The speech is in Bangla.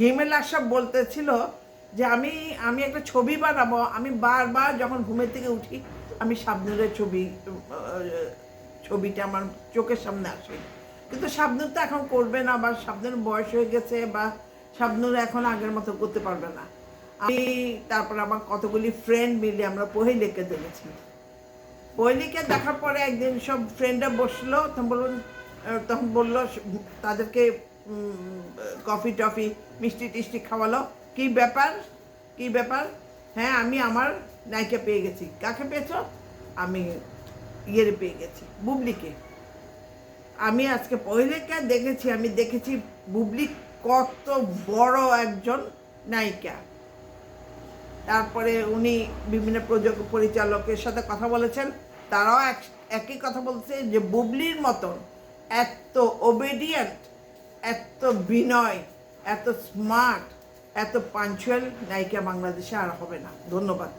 হিমেল আশরাফ বলতেছিল যে আমি আমি একটা ছবি বানাবো, আমি বারবার যখন ঘুমের থেকে উঠি, আমি শাবনুরের ছবি ছবিটা আমার চোখের সামনে আসে। কিন্তু শাবনুর তো এখন করবে না, বা শাবনুর বয়স হয়ে গেছে, বা শাবনুর এখন আগের মতো করতে পারবে না। আমি তারপর আমার কতগুলি ফ্রেন্ড মিলে আমরা পহিলেকে দেখেছি। পহিলিকে দেখার পরে একদিন সব ফ্রেন্ডরা বসল, তখন বলুন তখন বলল, তাদেরকে কফি টফি মিষ্টি টিষ্টি খাওয়ালো। কি ব্যাপার? কি ব্যাপার? হ্যাঁ আমি আমার নায়িকা পেয়ে গেছি। কাকে পেয়েছ? আমি ইয়েরে পেয়ে গেছি, বুবলিকে। আমি আজকে পহিলেকে দেখেছি, আমি দেখেছি বুবলি কত বড় একজন নায়িকা। তারপরে উনি বিভিন্ন প্রযোজক পরিচালকের সাথে কথা বলেছেন। তারাও এক- একই কথা বলছে যে বুবলির মতন এত ওবেডিয়েন্ট এত বিনয় এত স্মার্ট এত পাঞ্চুয়াল নায়িকা বাংলাদেশে আর হবে না। ধন্যবাদ।